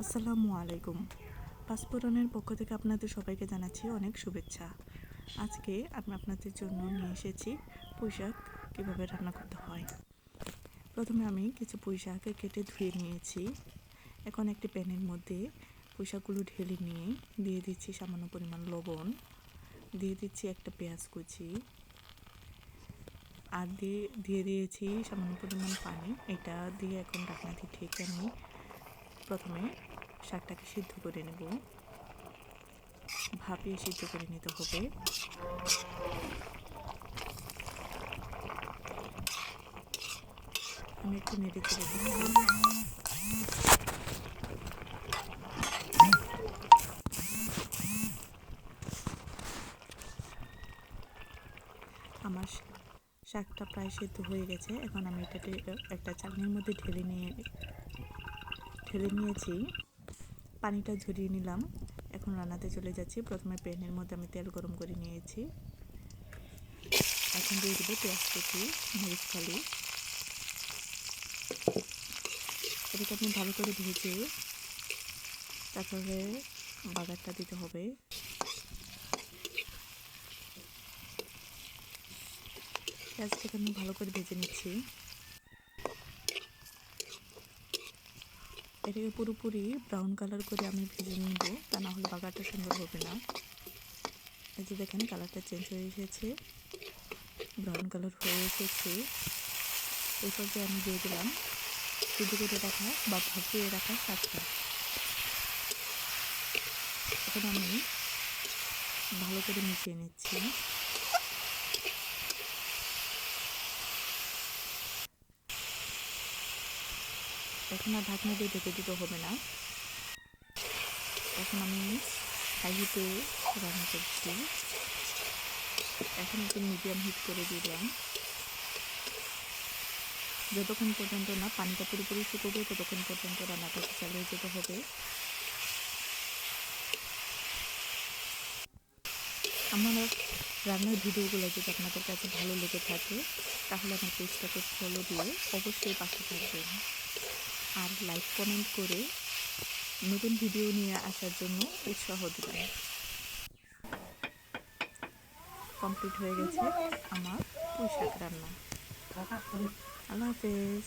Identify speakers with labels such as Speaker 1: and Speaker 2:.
Speaker 1: আসসালামু আলাইকুম। পাসপোরনের পক্ষ থেকে আপনাদের সবাইকে জানাচ্ছি অনেক শুভেচ্ছা। আজকে আমি আপনাদের জন্য নিয়ে এসেছি পুঁইশাক কীভাবে রান্না করতে হয়। প্রথমে আমি কিছু পুঁইশাক কেটে ধুয়ে নিয়েছি। এখন একটি প্যানের মধ্যে পুঁইশাকগুলো ঢেলে নিয়ে দিয়ে দিচ্ছি সামান্য পরিমাণ লবণ। দিয়ে দিচ্ছি একটা পেঁয়াজ কুচি। আর দিয়ে দিয়ে দিয়েছি সামান্য পরিমাণ পানি। এটা দিয়ে এখন ঢাকনা দিয়ে ঢেকে আমি প্রথমে শাকটাকে সিদ্ধ করে নেব। ভাপিয়ে সিদ্ধ করে নিতে হবে। আমি একটু নেড়ে আমার শাকটা প্রায় সিদ্ধ হয়ে গেছে। এখন আমি এটাতে একটা চালনির মধ্যে ঢেলে নিয়ে ঢেলে নিয়েছি। পানিটা ঝরিয়ে নিলাম। এখন রান্নাতে চলে যাচ্ছি। প্রথমে প্যানের মধ্যে আমি তেল গরম করে নিয়েছি। এখন দিয়ে দেবো পেঁয়াজ কুচি মরিচ খালি এটাকে আপনি ভালো করে ভেজে তারপরে বাগারটা দিতে হবে। পেঁয়াজটাকে আমি ভালো করে ভেজে নিচ্ছি। এটাকে পুরোপুরি ব্রাউন কালার করে আমি ভেজে নিব, তা না হলে বাগারটা সুন্দর হবে না। এই যে দেখেন কালারটা চেঞ্জ হয়ে এসেছে ব্রাউন কালার হয়ে এসেছে। এই পর্যায়ে আমি দিয়ে দিলাম সিদ্ধ করে রাখা বা ভাপিয়ে রাখা শাকটা। এখন আমি ভালো করে মিশিয়ে নিচ্ছি। এখন আর ঢাকনা দিয়ে ঢেকে দিতে হবে না। এখন আমি হাই রান্না করছি। এখন একটু মিডিয়াম হিট করে দিলাম। যতক্ষণ পর্যন্ত না পানিটা পুরোপুরি শুকোবে ততক্ষণ পর্যন্ত রান্নাটাকে চালিয়ে যেতে হবে। আমার রান্নার ভিডিওগুলো যদি আপনাদের কাছে ভালো লেগে থাকে, তাহলে আমার পেজটাকে ফলো দিয়ে অবশ্যই পাশে থাকবেন। আর লাইক কমেন্ট করে নতুন ভিডিও নিয়ে আসার জন্য উৎসাহ দেবেন। কমপ্লিট হয়ে গেছে আমার পোশাক রান্না। আল্লাহ হাফেজ।